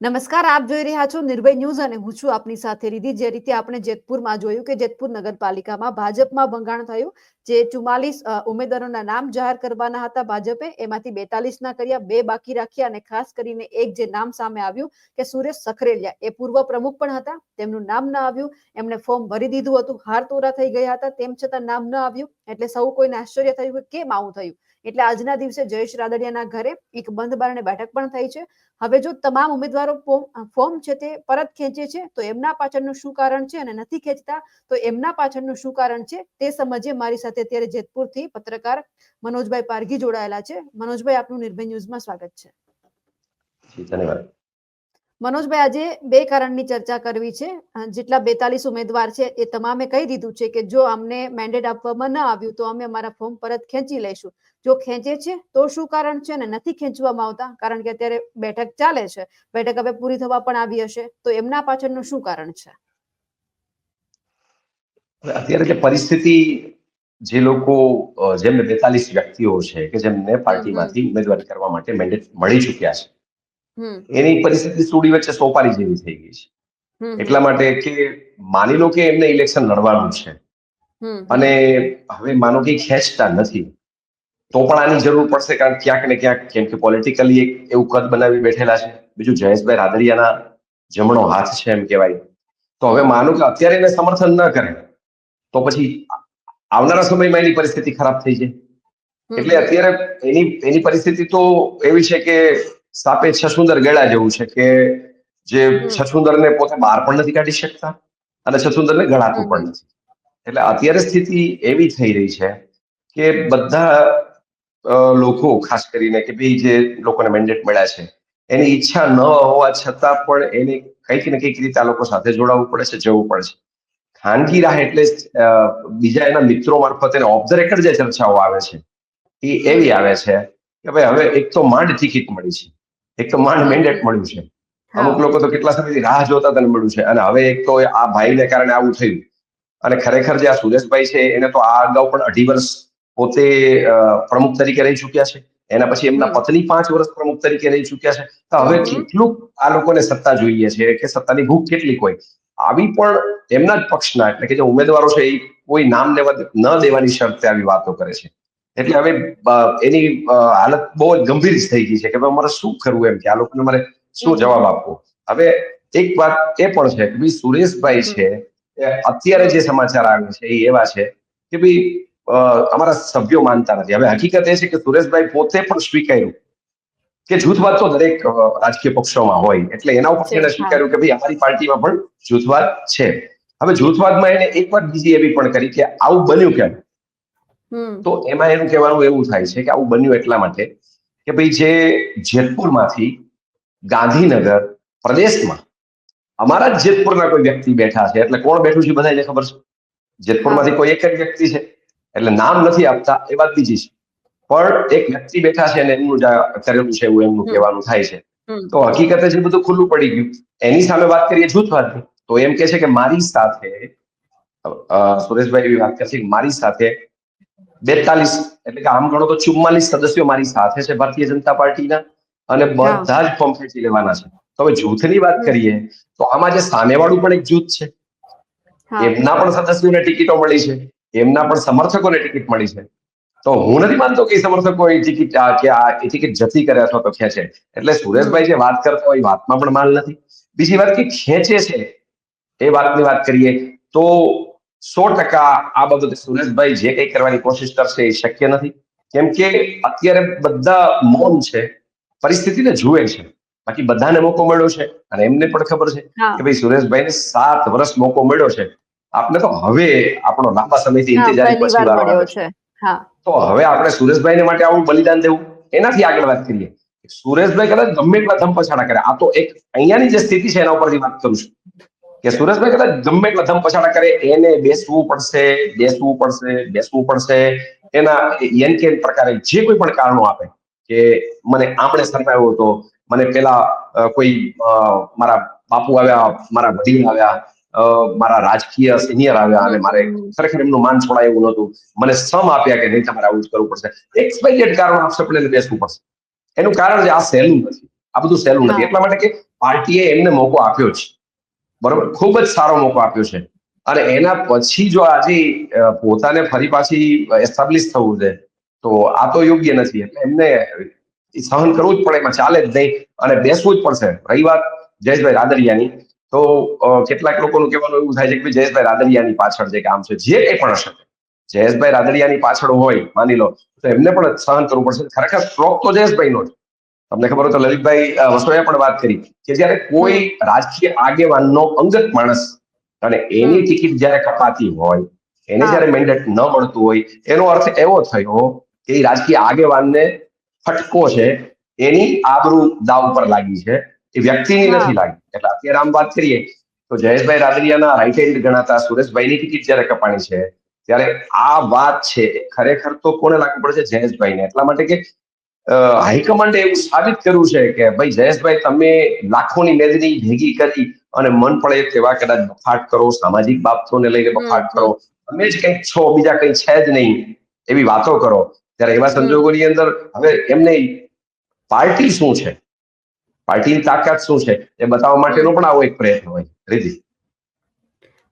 નમસ્કાર, આપ જોઈ રહ્યા છો નિર્ભય ન્યૂઝ અને હું છું આપની સાથે રીધી. જે રીતે આપણે જેતપુરમાં જોયું કે જેતપુર નગરપાલિકામાં ભાજપમાં ભંગાણ થયું, જે ચુમ્માલીસ ઉમેદવારોના નામ જાહેર કરવાના હતા ભાજપે, એમાંથી બેતાલીસ ના કર્યા, બે બાકી રાખ્યા અને ખાસ કરીને એક જે નામ સામે આવ્યું કે સુરેશ સખરેલિયા. એ પૂર્વ પ્રમુખ પણ હતા, તેમનું નામ ન આવ્યું, એમણે ફોર્મ ભરી દીધું હતું, હાર તોરા થઈ ગયા હતા, તેમ છતાં નામ ન આવ્યું, એટલે સૌ કોઈને આશ્ચર્ય થયું કે કેમ આવું થયું? એટલે આજના દિવસે જયેશ રાદડિયાના ઘરે એક બંધ બારણે બેઠક પણ થઈ છે. હવે જો તમામ ઉમેદવારો ફોર્મ છે તે પરત ખેંચે છે તો એમના પાછળનું શું કારણ છે અને નથી ખેંચતા તો એમના પાછળનું શું કારણ છે તે સમજે મારી સાથે અત્યારે જેતપુરથી પત્રકાર મનોજભાઈ પારઘી જોડાયેલા છે. મનોજભાઈ આપનું નિર્ભય ન્યૂઝમાં સ્વાગત છે. ધન્યવાદ. મનોજભાઈ આજે બે કારણની ચર્ચા કરવી છે. જેટલા બેતાલીસ ઉમેદવાર છે એ તમામે કહી દીધું છે કે જો અમને મેન્ડેટ આપવામાં ન આવ્યું તો અમે અમારા ફોર્મ પરત ખેંચી લઈશું. જો ખેંચે છે તો શું કારણ છે? અને નથી ખેંચવામાં આવતા? કારણ કે અત્યારે બેઠક ચાલે છે. બેઠક હવે પૂરી થવા પણ આવી હશે. તો એમના પાછળનું શું કારણ છે? અત્યારે જે પરિસ્થિતિ જે લોકો જેમને બેતાલીસ વ્યક્તિઓ છે કે જેમને પાર્ટીમાંથી ઉમેદવારી કરવા માટે મેન્ડેટ મળી ચુક્યા છે. એની પરિસ્થિતિ સુડી વચ્ચે સોપારી જેવી થઈ ગઈ છે. એટલા માટે કે માની લો કે એમને ઇલેક્શન લડવાનું છે. અને હવે માનો કે ખેંચતા નથી. તો પણ આની જરૂર પડશે કારણ ક્યાંક ને ક્યાંક કેમ કે પોલિટિકલી એક એવું કદ બનાવી બેઠેલા છે. બીજું જયેશભાઈ રાદરિયાના જમણો હાથ છે એમ કહેવાય. તો હવે માનો કે અત્યારે એને સમર્થન ન કરે. તો પછી આવનારા સમયમાં એની પરિસ્થિતિ ખરાબ થઈ જાય. એટલે અત્યારે એની એની પરિસ્થિતિ તો એવી છે કે સાપે છસુંદર ગળા જેવું છે કે જે છસુંદરને પોતે બહાર પણ નથી કાઢી શકતા અને છસુંદરને ગળાતું પણ નથી. એટલે અત્યારે સ્થિતિ એવી થઈ રહી છે કે બધા લોકો ખાસ કરીને કે ભાઈ જે લોકોને મેન્ડેટ મળ્યા છે એની ઈચ્છા ન હોવા છતાં પણ એને કંઈક ને કંઈક રીતે આ લોકો સાથે જોડાવવું પડે છે જવું પડે છે. ખાનગી રાહ એટલે બીજા એના મિત્રો મારફત એને ઓફ ધ રેકર્ડ જે ચર્ચાઓ આવે છે એ એવી આવે છે કે ભાઈ હવે એક તો માંડ ટિકિટ મળી છે એક તો માંડ મેન્ડેટ મળ્યું છે. અમુક લોકો તો કેટલા સમયથી રાહ જોતા તને મળ્યું છે અને હવે એક તો આ ભાઈને કારણે આવું થયું અને ખરેખર જે આ સુરેશભાઈ છે એને તો આ અગાઉ પણ અઢી વર્ષ પોતે પ્રમુખ તરીકે રહી ચૂક્યા છે. એના પછી એમના પત્ની પાંચ વર્ષ પ્રમુખ તરીકે રહી ચૂક્યા છે. તો હવે કેટલું આ લોકોને સત્તા જોઈએ છે કે સત્તાની ભૂખ કેટલી હોય આવી પણ એમના જ પક્ષના એટલે કે જે ઉમેદવારો છે એ કોઈ નામ લેવા ન દેવાની શરતે આવી વાતો કરે છે. એટલે હવે એની હાલત બહુ જ ગંભીર થઈ ગઈ છે કે અમારે શું કરવું એમ કે આ લોકોને મારે શું જવાબ આપવો? હવે એક વાત એ પણ છે કે ભાઈ સુરેશભાઈ છે અત્યારે જે સમાચાર આવે છે એ એવા છે કે ભાઈ અમારા સભ્યો માનતા નથી. હવે હકીકત એ છે કે સુરેશભાઈ પોતે પણ સ્વીકાર્યું કે જૂથવાદ તો દરેક રાજકીય પક્ષોમાં હોય. એટલે એના ઉપર એને સ્વીકાર્યું કે ભાઈ અમારી પાર્ટીમાં પણ જૂથવાદ છે. હવે જૂથવાદમાં એને એક વાત બીજી એવી પણ કરી કે આવું બન્યું કેમ? તો એમાં એનું કહેવાનું એવું થાય છે કે આવું બન્યું એટલા માટે કે ભાઈ જે જેતપુરમાંથી ગાંધીનગર પ્રદેશમાં અમારા જ જેતપુરના કોઈ વ્યક્તિ બેઠા છે. એટલે કોણ બેઠું છે બધાને ખબર છે? જેતપુરમાંથી કોઈ એક જ વ્યક્તિ છે. એટલે નામ નથી આપતા એ વાત બીજી છે. પણ એક વ્યક્તિ બેઠા છે અને એમનું કરેલું છે એવું એમનું કહેવાનું થાય છે. તો હકીકતે જે બધું ખુલ્લું પડી ગયું એની સામે વાત કરીએ જૂથવાદની તો એમ કે છે કે મારી સાથે સુરેશભાઈ એવી વાત કરશે મારી સાથે બેતાલીસ એટલે કે આમ ગણો તો ચુમ્માલીસ સદસ્યો મારી સાથે છે ભારતીય જનતા પાર્ટીના અને બધા જ ફોર્મ ખેંચી લેવાના છે. તો હવે જૂથની વાત કરીએ તો આમાં જે સામેવાળું પણ એક જૂથ છે. એમના પણ સદસ્યોને ટિકિટો મળી છે. એમના પણ સમર્થકોને ટિકિટ મળી છે. તો હું નથી માનતો કે સમર્થકો એ ટિકિટ કે આ ટિકિટ જતી કરે અથવા તો ખેંચે. એટલે સુરેશભાઈ જે વાત કરતા હોય વાતમાં પણ માલ નથી. બીજી વાત કે ખેંચે છે એ વાતની વાત કરીએ તો સો ટકા આ બાબતે સુરેશભાઈ જે કંઈ કરવાની કોશિશ કરશે એ શક્ય નથી. કેમ કે અત્યારે બધા મૌન છે પરિસ્થિતિને જુએ છે. બાકી બધાને મોકો મળ્યો છે અને એમને પણ ખબર છે કે ભાઈ સુરેશભાઈને સાત વર્ષ મોકો મળ્યો છે. આપને તો હવે આપણો લાંબા સમયથી ઇંતજારી પછી તો હવે આપણે સુરેશભાઈને માટે આવું બલિદાન દેવું. એનાથી આગળ વાત કરીએ. સુરેશભાઈ કદાચ ગમે એટલા ધમપછાડા કરે. આ તો એક અહીંયાની જે સ્થિતિ છે એના ઉપરથી વાત કરું છું. કે સુરેશભાઈ કદાચ ગમે એટલા ધમપછાડા કરે એને બેસવું પડશે બેસવું પડશે બેસવું પડશે. એના એન કે પ્રકારે જે કોઈ પણ કારણો આપે કે મને આમણે સરકાયો હતો મને પેલા કોઈ મારા બાપુ આવ્યા મારા વડીલ આવ્યા મારા રાજકીય સિનિયર આવ્યા અને મારે ખરેખર એમનું માન છોડાય એવું નહોતું. મને સમ આપ્યા કે નહીં તમારે આવું જ કરવું પડશે. એક્સપાઇટેડ કારણ આપશે પણ બેસવું પડશે. એનું કારણ છે આ સહેલું નથી. આ બધું સહેલું નથી. એટલા માટે કે પાર્ટીએ એમને મોકો આપ્યો છે. બરોબર? ખૂબ જ સારો મોકો આપ્યો છે. અને એના પછી જો આજે પોતાને ફરી પાછી એસ્ટાબ્લિશ થવું છે તો આ તો યોગ્ય નથી. એટલે એમને સહન કરવું જ પડે એમાં. ચાલે જ નહીં. અને બેસવું જ પડશે. રહી વાત. જયેશભાઈ રાદડિયાની. તો કેટલાક લોકોનું કહેવાનું એવું થાય છે કે ભાઈ જયેશભાઈ રાદડિયાની પાછળ જે કામ છે જે કંઈ પણ હશે. જયેશભાઈ રાદડિયાની પાછળ હોય માની લો તો એમને પણ સહન કરવું પડશે. ખરેખર સ્ટ્રોક તો જયેશભાઈનો જ. તમને ખબર હોય તો લલિતભાઈ અ, પણ વાત કરી કે જ્યારે કોઈ રાજકીય આગેવાનનો અંગત માણસ અને એની ટિકિટ જ્યારે કપાતી હોય એને. જ્યારે મેન્ડેટ ન મળતું હોય એનો અર્થ એવો થયો કે એ રાજકીય આગેવાનને ફટકો છે એની આબરૂ દાવ પર લાગી છે. એ વ્યક્તિની નથી લાગી. એટલે અત્યારે આમ વાત કરીએ તો જયેશભાઈ રાદરિયાના રાઈટ હેન્ડ ગણાતા સુરેશભાઈની ટિકિટ જ્યારે કપાણી છે ત્યારે આ વાત છે ખરેખર તો કોને લાગુ પડે છે? જયેશભાઈને. એટલા માટે કે હાઈકમાન્ડે એવું સાબિત કર્યું છે કે ભાઈ જયેશભાઈ તમે લાખોની મેદની ભેગી કરી અને મન પડે તેવા કદાચ બફાટ કરો સામાજિક બાબતોને લઈને બફાટ કરો. તમે જ કંઈક છો બીજા કંઈ છે જ નહીં એવી વાતો કરો. ત્યારે એવા સંજોગોની અંદર હવે એમને પાર્ટી શું છે? પાર્ટીની તાકાત શું છે એ બતાવવા માટેનો પણ આવો એક પ્રયત્ન હોય. રીતિ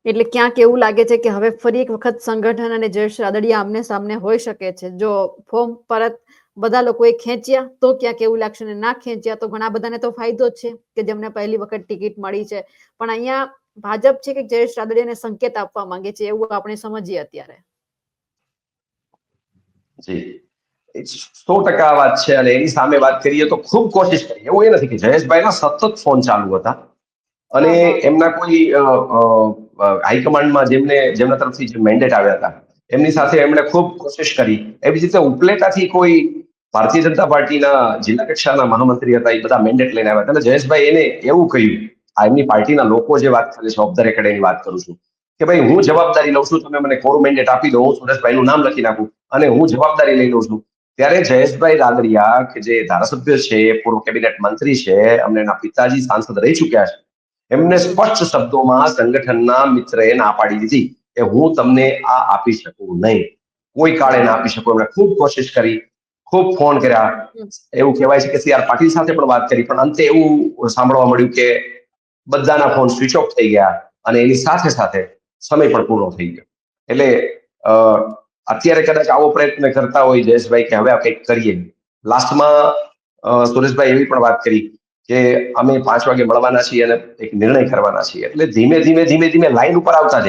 એટલે ક્યાંક એવું લાગે છે કે હવે ફરી એક વખત સંગઠન અને જયેશ રાદડિયા આમને સામને હોઈ શકે છે. જો ફોર્મ પરત બધા લોકોએ ખેંચ્યા તો ક્યાંક એવું લાગશે ને ના ખેંચ્યા તો ઘણા બધાને તો ફાયદો છે કે જેમને પહેલી વખત ટિકિટ મળી છે. પણ અહીંયા ભાજપ છે કે જયેશ રાદડિયાને સંકેત આપવા માંગે છે એવું આપણે સમજીએ અત્યારે. જી. સો ટકા વાત છે? અને એની સામે વાત કરીએ તો ખૂબ કોશિશ કરી એવું એ નથી કે જયેશભાઈના સતત ફોન ચાલુ હતા. અને. એમના કોઈ હાઈકમાન્ડમાં જેમને જેમના તરફથી જે મેન્ડેટ આવ્યા હતા એમની સાથે એમણે ખૂબ કોશિશ કરી. એવી રીતે ઉપલેટાથી કોઈ ભારતીય જનતા પાર્ટીના જિલ્લા કક્ષાના મહામંત્રી હતા એ બધા મેન્ડેટ લઈને આવ્યા હતા. અને જયેશભાઈ એને એવું કહ્યું આ એમની પાર્ટીના લોકો જે વાત કરે છે ઓફ ધ રેકર્ડ એની વાત કરું છું. કે ભાઈ હું જવાબદારી લઉં છું તમે મને કોરું મેન્ડેટ આપી દો હું સુરેશભાઈનું નામ લખી નાખું અને હું જવાબદારી લઈ લઉં છું. ત્યારે જયેશભાઈ રાદડિયા, કે જે ધારાસભ્ય છે, પૂર્વ કેબિનેટ મંત્રી છે અમને એના પિતાજી સાંસદ રહી ચૂક્યા છે, એમને સ્પષ્ટ શબ્દોમાં સંગઠનના મિત્રએ ના પાડી દીધી કે હું તમને આ આપી શકું નહીં. કોઈ કાળે ના આપી શકું. એમણે ખૂબ કોશિશ કરી, ખૂબ ફોન કર્યા. એવું કહેવાય છે કે સી આર પાટીલ સાથે પણ વાત કરી, પણ અંતે એવું સાંભળવા મળ્યું કે બધાના ફોન સ્વિચ ઓફ થઈ ગયા, અને એની સાથે સાથે સમય પણ પૂરો થઈ ગયો. એટલે અત્યારે કદાચ આવો પ્રયત્ન કરતા હોય જયેશભાઈ કે હવે આ કંઈક કરીએ. લાસ્ટમાં સુરેશભાઈ એવી પણ વાત કરી કે અમે પાંચ વાગે મળવાના છીએ અને એક નિર્ણય કરવાના છીએ. એટલે ધીમે ધીમે ધીમે ધીમે લાઈન ઉપર આવતા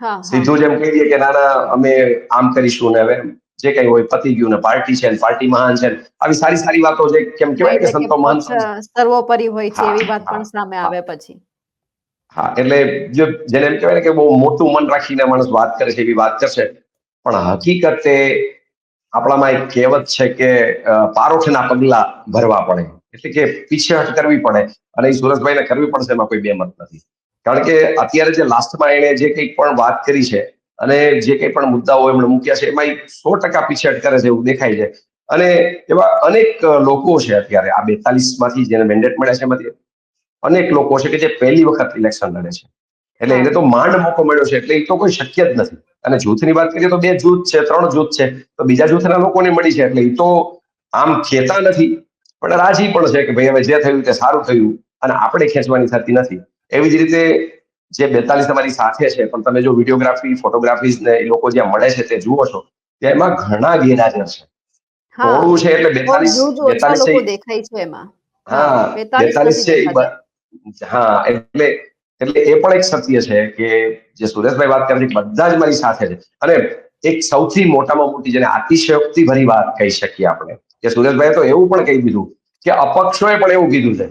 હા સીધું જેમ કહી દઈએ કે ના ના અમે આમ કરીશું ને હવે જે કઈ હોય પતી ગયું ને પાર્ટી છે પાર્ટી મહાન છે આવી સારી સારી વાતો છે કેમ કેવાય કે સંતો મહાન સર્વોપરી હોય છે એવી વાત પણ સામે આવે પછી. હા એટલે જો જેને એમ કહેવાય કે બહુ મોટું મન રાખીને માણસ વાત કરે છે એવી વાત કરશે પણ હકીકતે આપણામાં એક કહેવત છે કે પારોઠના પગલા ભરવા પડે. એટલે કે પીછેહટ કરવી પડે. અને એ સુરજભાઈને કરવી પડશે એમાં કોઈ બેમત નથી. કારણ કે અત્યારે જે લાસ્ટમાં એણે જે કંઈ પણ વાત કરી છે અને જે કંઈ પણ મુદ્દાઓ એમણે મૂક્યા છે એમાં સો ટકા પીછેહટ કરે છે એવું દેખાય છે. અને એવા અનેક લોકો છે અત્યારે આ બેતાલીસમાંથી જેને મેન્ડેટ મળ્યા છે એમાંથી અનેક લોકો છે કે જે પહેલી વખત ઇલેક્શન લડે છે. એટલે એને તો માંડ મોકો મળ્યો છે એટલે એ તો કોઈ શક્ય જ નથી. અને જૂથની વાત કરીએ તો બે જૂથ છે ત્રણ જૂથ છે તો બીજા જૂથના લોકોને મળી છે એટલે એ તો આમ ખેતા નથી. પણ રાજી પણ છે કે ભાઈ હવે જે થયું તે સારું થયું અને આપણે ખેંચવાની થતી નથી. એવી જ રીતે જે બેતાલીસ તમારી સાથે છે પણ તમે જો વિડીયોગ્રાફી ફોટોગ્રાફીઝ ને એ લોકો જ્યાં મળે છે તે જુઓ છો ત્યાં એમાં ઘણા ગેરહાજર છે. થોડું છે એટલે બેતાલીસ બેતાલીસ છે દેખાય છે એમાં. હા બેતાલીસ છે હા એટલે એટલે એ પણ એક સત્ય છે કે જે સુરેશભાઈ વાત કરે બધા જ મારી સાથે છે. અને એક સૌથી મોટામાં મોટી જેને અતિશયોક્તિ ભરી વાત કહી શકીએ આપણે કે સુરેશભાઈ તો એવું પણ કહી દીધું કે અપક્ષોએ પણ એવું કીધું છે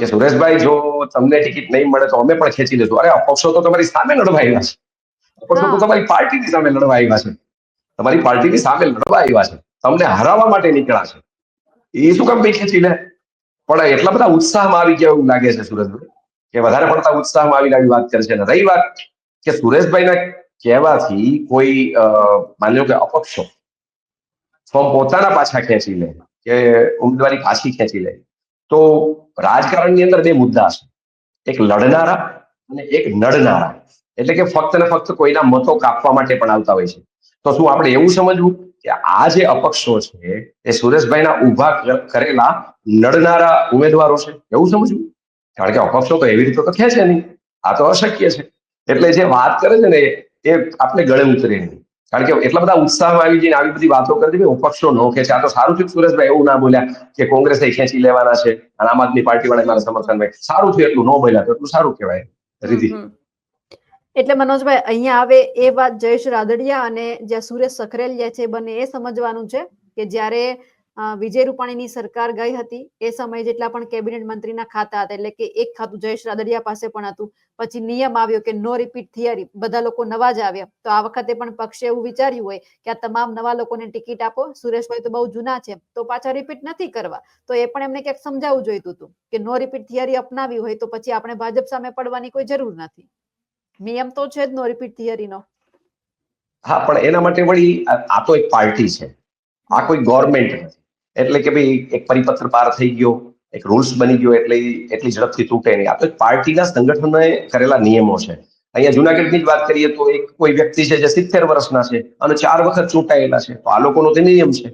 કે સુરેશભાઈ જો તમને ટિકિટ નહીં મળે તો અમે પણ ખેંચી લેશું. અરે અપક્ષો તો તમારી સામે લડવા આવ્યા છે. અપક્ષો તો. તમારી પાર્ટીની સામે લડવા આવ્યા છે. તમારી પાર્ટીની સામે લડવા આવ્યા છે. તમને હરાવવા માટે નીકળ્યા છે. એ શું કામ ભાઈ ખેંચી લે પણ એટલા બધા ઉત્સાહમાં આવી ગયા એવું લાગે છે સુરેશભાઈ. કે વધારે પડતા ઉત્સાહમાં આવીને આવી વાત કરે છે અને રહી વાત કે સુરેશભાઈના કહેવાથી કોઈ માની લો કે અપક્ષો ફોર્મ પોતાના પાછા ખેંચી લે, કે ઉમેદવારી પાછી ખેંચી લે. તો રાજકારણની અંદર બે મુદ્દા છે. એક લડનારા અને એક નડનારા. એટલે કે ફક્ત ને ફક્ત કોઈના મતો કાપવા માટે પણ આવતા હોય છે. તો શું આપણે એવું સમજવું કે આ જે અપક્ષો છે, એ સુરેશભાઈના ઊભા કરેલા નડનારા ઉમેદવારો છે? એવું સમજવું? કારણ કે અપક્ષો તો એવી રીતે તો છે નહીં. આ તો અશક્ય છે. એટલે જે વાત કરે છે ને, એ આપણે ગળે ઉતરે નહીં કારણ કે એટલા બધા ઉત્સાહમાં આવી જઈને આવી બધી વાતો કરી દીધી, અપક્ષો નો ખેંચે. આ તો સારું થયું સુરેશભાઈ એવું ના બોલ્યા કે કોંગ્રેસે ખેંચી લેવાના છે, અને આમ આદમી પાર્ટી વાળા મારા સમર્થનમાં સારું થયું એટલું ન બોલ્યા તો એટલું સારું કહેવાય, રીધી. એટલે મનોજભાઈ, અહીંયા આવે એ વાત જયેશ રાદડિયા અને જ્યાં સુરેશ સખરેલિયા છે બંને એ સમજવાનું છે કે જ્યારે વિજય રૂપાણીની સરકાર ગઈ હતી. એ સમયે જેટલા પણ કેબિનેટ મંત્રીના ખાતા હતા, એટલે કે એક ખાતું જયેશ રાદડિયા પાસે પણ હતું. પછી નિયમ આવ્યો કે નો રિપીટ થિયરી, બધા લોકો નવા જ આવ્યા. તો આ વખતે પણ પક્ષે એવું વિચાર્યું હોય કે આ તમામ નવા લોકોને ટિકિટ આપો. સુરેશભાઈ તો બહુ જૂના છે, તો પાછા રિપીટ નથી કરવા. તો એ પણ એમને ક્યાંક સમજાવવું જોઈતું હતું કે નો રિપીટ થિયરી અપનાવી હોય તો પછી આપણે ભાજપ સામે પડવાની કોઈ જરૂર નથી. નિયમ તો છે જ નો રિપીટ થિયરીનો. હા, પણ એના માટે વળી આ તો એક પાર્ટી છે. આ કોઈ ગવર્મેન્ટ નથી. એટલે કે ભાઈ એક પરિપત્ર પાર થઈ ગયો એક રૂલ્સ બની ગયો એટલે એટલી ઝડપથી તૂટે નહીં. આ તો એક પાર્ટીના સંગઠનોએ કરેલા નિયમો છે. અહીંયા જુનાગઢની જ વાત કરીએ તો એક કોઈ વ્યક્તિ છે જે સિત્તેર વર્ષના છે અને ચાર વખત ચૂંટાયેલા છે. તો આ લોકોનો તે નિયમ છે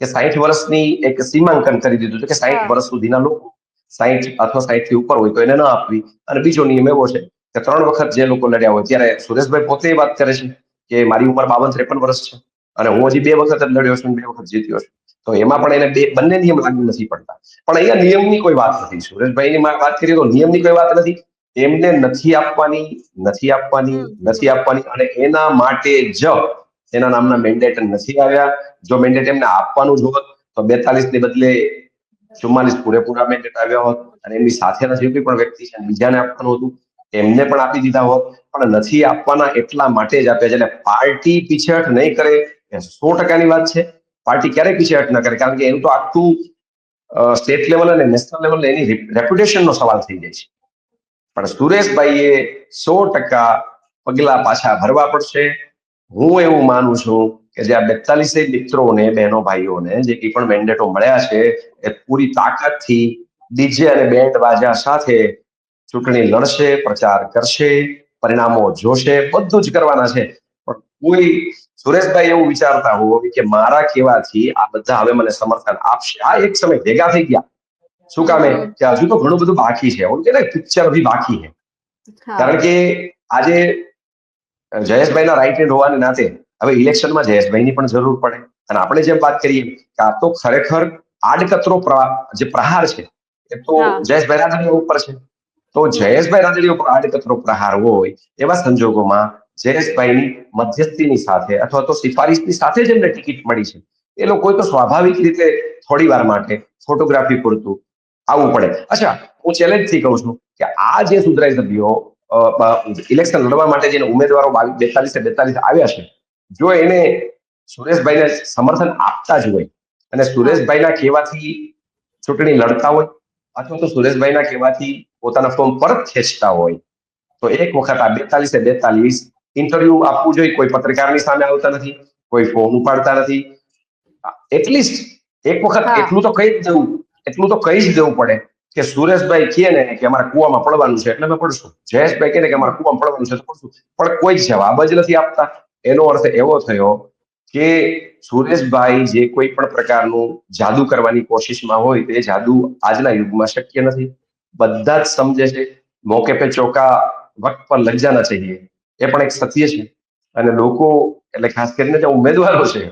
કે સાહીઠ વર્ષની એક સીમાંકન કરી દીધું છે કે સાહીઠ વર્ષ સુધીના લોકો સાહીઠ અથવા સાહીઠથી ઉપર હોય તો એને ન આપવી. અને બીજો નિયમ એવો છે કે ત્રણ વખત જે લોકો લડ્યા હોય ત્યારે સુરેશભાઈ પોતે વાત કરે છે કે મારી ઉંમર બાવન ત્રેપન વર્ષ છે અને હું હજી બે વખત જ લડ્યો છું બે વખત જીત્યો છું. તો એમાં પણ એને બે બંને નિયમ લાગુ નથી પડતા. પણ અહીંયા નિયમની કોઈ વાત નથી. સુરેશભાઈની વાત કરીએ તો નિયમની કોઈ વાત નથી. એમને નથી આપવાની નથી આપવાની નથી આપવાની અને એના માટે જ એના નામના મેન્ડેટ નથી આવ્યા. જો મેન્ડેટ એમને આપવાનું જ હોત તો બેતાલીસ ને બદલે ચુમ્માલીસ પૂરેપૂરા મેન્ડેટ આવ્યા હોત અને એમની સાથે નથી કોઈ પણ વ્યક્તિ છે બીજાને આપવાનું હતું એમને પણ આપી દીધા હોત. પણ નથી આપવાના એટલા માટે જ આપ્યા છે. એટલે પાર્ટી પીછેહટ નહીં કરે એ સો ટકાની વાત છે. પાર્ટી ક્યારેય પીછેહટ ન કરે, કારણ કે એનું તો આખું સ્ટેટ લેવલ અને નેશનલ લેવલ એની રેપ્યુટેશન નો સવાલ થઈ જાય છે. પણ સુરેશભાઈએ સો ટકા પગલા પાછા ભરવા પડશે. હું એવું માનું છું કે જે આ બેતાલીસે મિત્રોને, બહેનો ભાઈઓને, જે કંઈ પણ મેન્ડેટો મળ્યા છે, એ પૂરી તાકાતથી ડીજે અને બેન્ડ બાજા સાથે ચૂંટણી લડશે, પ્રચાર કરશે, પરિણામો જોશે, બધું જ કરવાના છે. કોઈ સુરેશભાઈ એવું વિચારતા હોય કે મારા કેવાથી આ બધા હવે મને સમર્થન આપશે. આ એક સમય ભેગા થઈ ગયા. શું કામે કે હજુ તો ઘણું બધું બાકી છે. ઓકે ને પિક્ચર ભી બાકી છે. કારણ કે આજે જયેશભાઈના રાઈટ હેન્ડ હોવાને નાતે હવે ઇલેક્શનમાં જયેશભાઈની પણ જરૂર પડે. અને આપણે જેમ વાત કરીએ કે આ તો ખરેખર આડકતરો જે પ્રહાર છે એ તો. જયેશભાઈ રાદડિયા ઉપર છે. તો જયેશભાઈ રાદડિયા ઉપર આડકતરો પ્રહાર હોય એવા સંજોગોમાં જયેશભાઈની મધ્યસ્થીની સાથે અથવા તો સિફારિશની સાથે જ એમને ટિકિટ મળી છે. એ લોકો તો સ્વાભાવિક રીતે થોડી વાર માટે ફોટોગ્રાફી પૂરતું આવવું પડે. અચ્છા, હું ચેલેન્જથી કહું છું કે આ જે સુધરાઈ સભ્યો ઇલેક્શન લડવા માટે જેને ઉમેદવારો બેતાલીસ બેતાલીસ આવ્યા છે, જો એને સુરેશભાઈને સમર્થન આપતા જ હોય અને સુરેશભાઈના કહેવાથી ચૂંટણી લડતા હોય અથવા તો સુરેશભાઈના કહેવાથી પોતાના ફોર્મ પરત ખેંચતા હોય, તો એક વખત આ બેતાલીસે બેતાલીસ ઇન્ટરવ્યુ આપવું જોઈએ. કોઈ પત્રકારની સામે આવતા નથી. કોઈ ફોન ઉપાડતા નથી. એટલીસ્ટ એક વખત એટલું તો કહી જ દેવું. એટલું તો કહી જ દેવું પડે કે સુરેશભાઈ કહે ને કે અમારા કુવામાં પડવાનું છે એટલે અમે પડશું. જયેશભાઈ કહે ને કે અમારા કુવામાં પડવાનું છે તો પડશું. પણ કોઈ જવાબ જ નથી આપતા. એનો અર્થ એવો થયો કે સુરેશભાઈ જે કોઈ પણ પ્રકારનું જાદુ કરવાની કોશિશમાં હોય તે જાદુ આજના યુગમાં શક્ય નથી. બધા જ સમજે છે. મોકે પે ચોકા વક્ત પર લગ જાના ચાહીએ એ પણ એક સત્ય છે. અને લોકો એટલે ખાસ કરીને જે ઉમેદવારો છે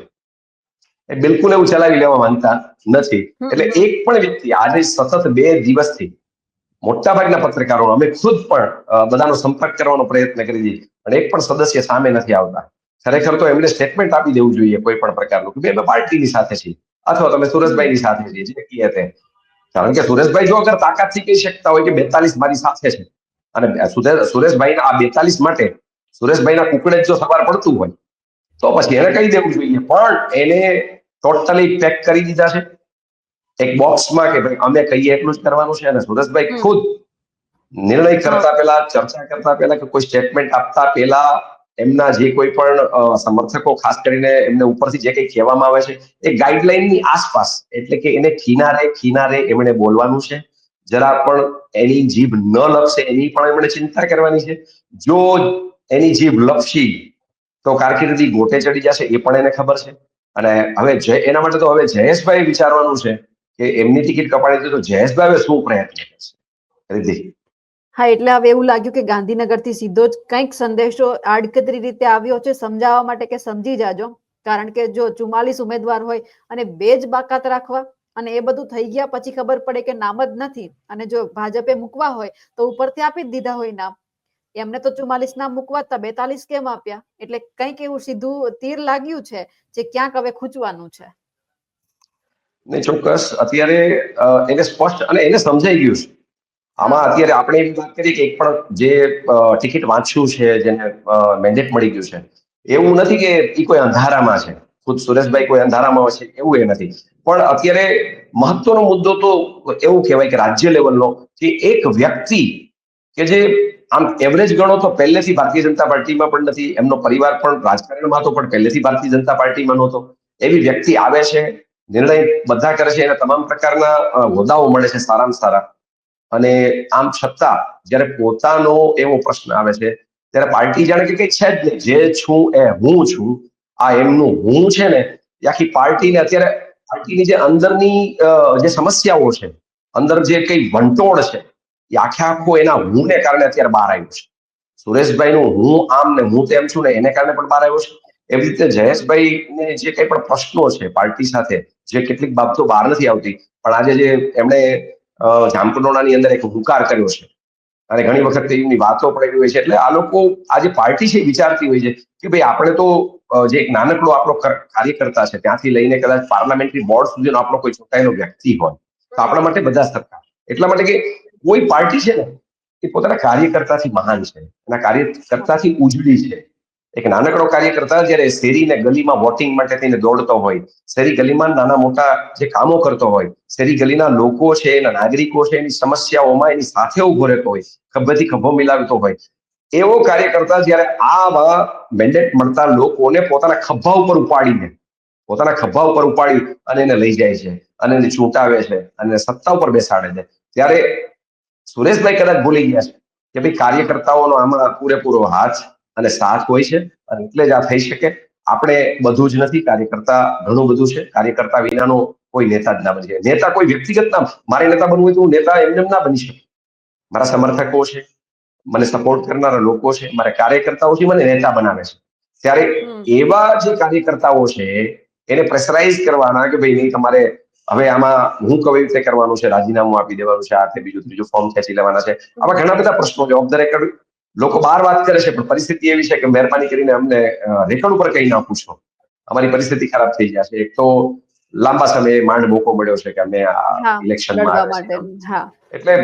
એ બિલકુલ એવું ચલાવી લેવા માંગતા નથી. એટલે એક પણ વ્યક્તિ આજે સતત બે દિવસથી મોટાભાગના પત્રકારો અમે ખુદ પણ બધાનો સંપર્ક કરવાનો પ્રયત્ન કરી દીધી પણ એક પણ સદસ્ય સામે નથી આવતા. ખરેખર તો એમને સ્ટેટમેન્ટ આપી દેવું જોઈએ કોઈ પણ પ્રકારનું કે અમે પાર્ટીની સાથે છીએ. અથવા તમે સુરેશભાઈની સાથે છીએ જે કહીએ તે કારણ કે સુરેશભાઈ જો અગર તાકાતથી કહી શકતા હોય કે બેતાલીસ મારી સાથે છે. અને સુરેશભાઈ આ બેતાલીસ માટે સુરેશભાઈના કુકડે જ સવાર પડતું હોય તો પછી એને કહી દેવું જોઈએ. પણ એને ટોટલી પેક કરી દીધા છે. એક બોક્સમાં કે ભાઈ અમે કહીએ એટલું જ કરવાનું છે અને સુરેશભાઈ ખુદ નિર્ણય કરતા પહેલા ચર્ચા કરતા પહેલા કે કોઈ સ્ટેટમેન્ટ આપતા પહેલા એમના જે કોઈ પણ સમર્થકો ખાસ કરીને એમને ઉપરથી જે કંઈ કહેવામાં આવે છે એ ગાઈડલાઈનની આસપાસ એટલે કે એને ખીનારે ખીનારે એમણે બોલવાનું છે. જરા પણ એની જીભ ન લપસે એની પણ એમણે ચિંતા કરવાની છે. જો એની જીભ લપસી તો કારકિર્દી ગોટે ચડી જશે એ પણ એને ખબર છે. અને હવે જય એના માટે તો હવે જયેશભાઈ વિચારવાનું છે કે એમની ટિકિટ કપાડી હતી જયેશભાઈ હવે શું પ્રયત્ન કરશે રિધિ. હા, એટલે હવે એવું લાગ્યું કે ગાંધીનગરથી સીધો જ કંઈક સંદેશો આડકતરી રીતે આવ્યો છે સમજાવવા માટે કે સમજી જાજો. કારણ કે જો ચુમ્માલીસ ઉમેદવાર હોય અને બે જ બાકાત રાખવા અને એ બધું થઈ ગયા પછી ખબર પડે કે નામ જ નથી. અને જો ભાજપે મૂકવા હોય તો ઉપરથી આપી જ દીધા હોય નામ. એમને તો ચુમ્માલીસ ના મૂકવા હતા બેતાલીસ કેમ આપ્યા? એટલે કંઈક એવું સીધું તીર લાગ્યું છે જે ક્યાંક હવે ખૂંચવાનું છે. ને ચોક્કસ. અત્યારે એને સ્પષ્ટ અને એને સમજાઈ ગયું છે. આમાં અત્યારે આપણે એવી વાત કરીએ કે એક પણ જે ટિકિટ વાંચ્યું છે જેને મેન્ડેટ મળી ગયું છે એવું નથી કે એ કોઈ અંધારામાં છે. ખુદ સુરેશભાઈ કોઈ અંધારામાં છે એવું એ નથી. પણ અત્યારે મહત્વનો મુદ્દો તો એવું કહેવાય કે રાજ્ય લેવલનો કે એક વ્યક્તિ કે જે આમ એવરેજ ગણો તો પહેલેથી ભારતીય જનતા પાર્ટીમાં પણ નથી, એમનો પરિવાર પણ રાજકારણમાં હતો, પણ પહેલેથી ભારતીય જનતા પાર્ટીમાં નહોતો. એવી વ્યક્તિ આવે છે, નિર્ણય બધા કરે છે, એને તમામ પ્રકારના હોદ્દાઓ મળે છે, સારામાં સારા. અને આમ છતાં, જ્યારે પોતાનો એવો પ્રશ્ન આવે છે, ત્યારે પાર્ટી જાણે કે કઈ છે જ નહીં. જે છું એ હું છું, આ એમનું હું છે ને, એ આખી પાર્ટીને અત્યારે, પાર્ટીની જે અંદરની જે સમસ્યાઓ છે, અંદર જે કઈ વંટોળ છે એ આખે આખો એના હું ને કારણે અત્યારે બહાર આવ્યું છે. સુરેશભાઈ નું હું, આમ ને હું તેમ છું ને એને કારણે પણ બહાર આવ્યો છે. એવી રીતે જયેશભાઈ ને જે કઈ પણ પ્રશ્નો છે પાર્ટી સાથે, જે કેટલીક બાબતો બહાર નથી આવતી, પણ આજે જે એમણે જામકંડોળાની અંદર એક હુંકાર કર્યો છે. અને ઘણી વખત એમની વાતો પણ એવી હોય છે. એટલે આ લોકો આ જે પાર્ટી છે એ વિચારતી હોય છે કે ભાઈ આપણે તો જે એક નાનકડો આપણો કાર્યકર્તા છે, ત્યાંથી લઈને કદાચ પાર્લામેન્ટરી બોર્ડ સુધીનો આપણો કોઈ ચૂંટાયેલો વ્યક્તિ હોય, તો આપણા માટે બધા સરકાર એટલા માટે કે કોઈ પાર્ટી છે ને એ પોતાના કાર્યકર્તાથી મહાન છે. એના કાર્યકર્તાથી ઉજળી છે. એક નાનકડો કાર્યકર્તા જ્યારે શેરી ને ગલીમાં વોટિંગ માટે થઈને દોડતો હોય, શેરી ગલીમાં નાના મોટા જે કામો કરતો હોય, શેરી ગલીના લોકો છે, એના નાગરિકો છે, એની સમસ્યાઓમાં એની સાથે ઊભો રહેતો હોય, ખભેથી ખભો મિલાવતો હોય, એવો કાર્યકર્તા જ્યારે આવા મેન્ડેટ મળતા લોકોને પોતાના ખભા ઉપર ઉપાડીને, પોતાના ખભા ઉપર ઉપાડી અને એને લઈ જાય છે, અને એને ચૂંટાવે છે, અને સત્તા ઉપર બેસાડે છે. ત્યારે સુરેશભાઈ કદાચ ભૂલી ગયા છે કે ભાઈ કાર્યકર્તાઓનો આમાં પૂરેપૂરો હાથ અને સાથ હોય છે અને એટલે જ આ થઈ શકે. આપણે બધું જ નથી કાર્યકર્તા ઘણું બધું છે. કાર્યકર્તા વિનાનો કોઈ નેતા જ ના બની શકે. નેતા કોઈ વ્યક્તિગત ના મારે નેતા બનવું હોય તો હું નેતા એમને ના બની શકું. મારા સમર્થકો છે મને સપોર્ટ કરનારા લોકો છે મારા કાર્યકર્તાઓ છે મને નેતા બનાવે છે. ત્યારે એવા જે કાર્યકર્તાઓ છે એને પ્રેશરાઇઝ કરવાના કે ભાઈ નહીં તમારે હવે આમાં હું કઈ રીતે કરવાનું છે રાજીનામું આપી દેવાનું છે આ બીજું ત્રીજું ફોર્મ ખેંચી લેવાના છે. આવા ઘણા બધા પ્રશ્નો છે. ઓફ ધ રેકર્ડ લોકો બાર વાત કરે છે પણ પરિસ્થિતિ એવી છે કે મહેરબાની કરીને અમને રેકર્ડ ઉપર કઈ ના પૂછો. અમારી પરિસ્થિતિ ખરાબ થઈ જશે. એક તો લાંબા સમયે માંડ મોકો મળ્યો છે કે અમે આ ઇલેક્શનમાં એટલે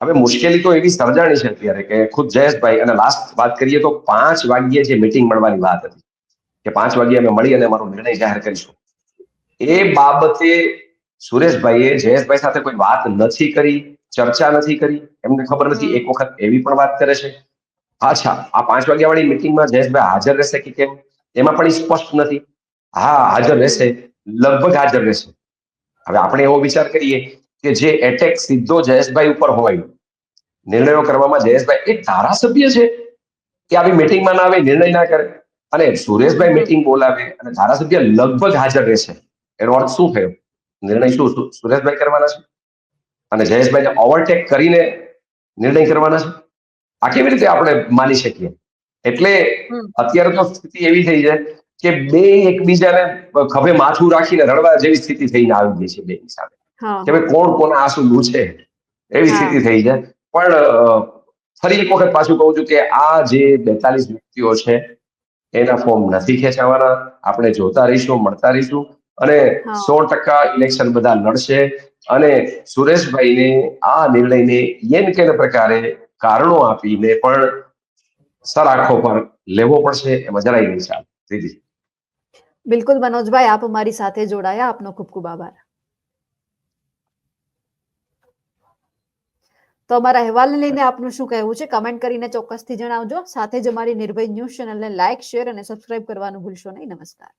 હવે મુશ્કેલી તો એવી સર્જાણી છે અત્યારે કે ખુદ જયેશભાઈ અને લાસ્ટ વાત કરીએ તો પાંચ વાગ્યે જે મિટિંગ મળવાની વાત હતી કે પાંચ વાગ્યે અમે મળી અને અમારો નિર્ણય જાહેર કરીશું. એ બાબતે સુરેશભાઈએ જયેશભાઈ સાથે કોઈ વાત નથી કરી ચર્ચા નથી કરી. એમને ખબર નથી એક વખત એવી પણ વાત કરે છે. અચ્છા આ પાંચ વાગ્યા વાળી મિટિંગમાં જયેશભાઈ હાજર રહેશે કે કેમ? એમાં પણ સ્પષ્ટ નથી. હા હાજર રહેશે. લગભગ હાજર રહેશે. હવે આપણે એવો વિચાર કરીએ કે જે એટેક સીધો જયેશભાઈ ઉપર હોય નિર્ણયો કરવામાં જયેશભાઈ એ ધારાસભ્ય છે કે આવી મિટિંગમાં ના આવે નિર્ણય ના કરે. અને સુરેશભાઈ મિટિંગ બોલાવે અને ધારાસભ્ય લગભગ હાજર રહેશે. એનો અર્થ શું થયો? નિર્ણય શું? સુરેશભાઈ કરવાના છે? અને જયેશભાઈને ઓવરટેક કરીને નિર્ણય કરવાના છે? આ કેવી રીતે આપણે માની શકીએ? એટલે અત્યારે તો સ્થિતિ એવી થઈ છે કે બે એકબીજાને ખભે માથું રાખીને રડવા જેવી સ્થિતિ થઈને આવી ગઈ છે બે સામે કે ભાઈ કોણ કોના આંસુ લૂછે એવી સ્થિતિ થઈ છે. પણ ફરી એક વખત પાછું કહું છું કે આ જે બેતાલીસ વ્યક્તિઓ છે એના ફોર્મ નથી ખેંચાવાના. આપણે જોતા રહીશું મળતા રહીશું. અને. સો ટકા ઇલેક્શન બધા લડશે. અને સુરેશભાઈને આ નિર્ણયને યેન કેન પ્રકારે કારણો આપીને પણ સર આંખો પર લેવો પડશે. એમાં જરાય નહીં ચાલે. દીદી. બિલકુલ મનોજભાઈ આપ અમારી સાથે જોડાયા. આપનો ખૂબ ખૂબ આભાર. તો અમારા અહેવાલને લઈને આપનું શું કહેવું છે? કમેન્ટ કરીને ચોક્કસથી જણાવજો. સાથે જ અમારી નિર્ભય ન્યૂઝ ચેનલને લાઇક શેર અને સબસ્ક્રાઇબ કરવાનું ભૂલશો નહીં. નમસ્કાર.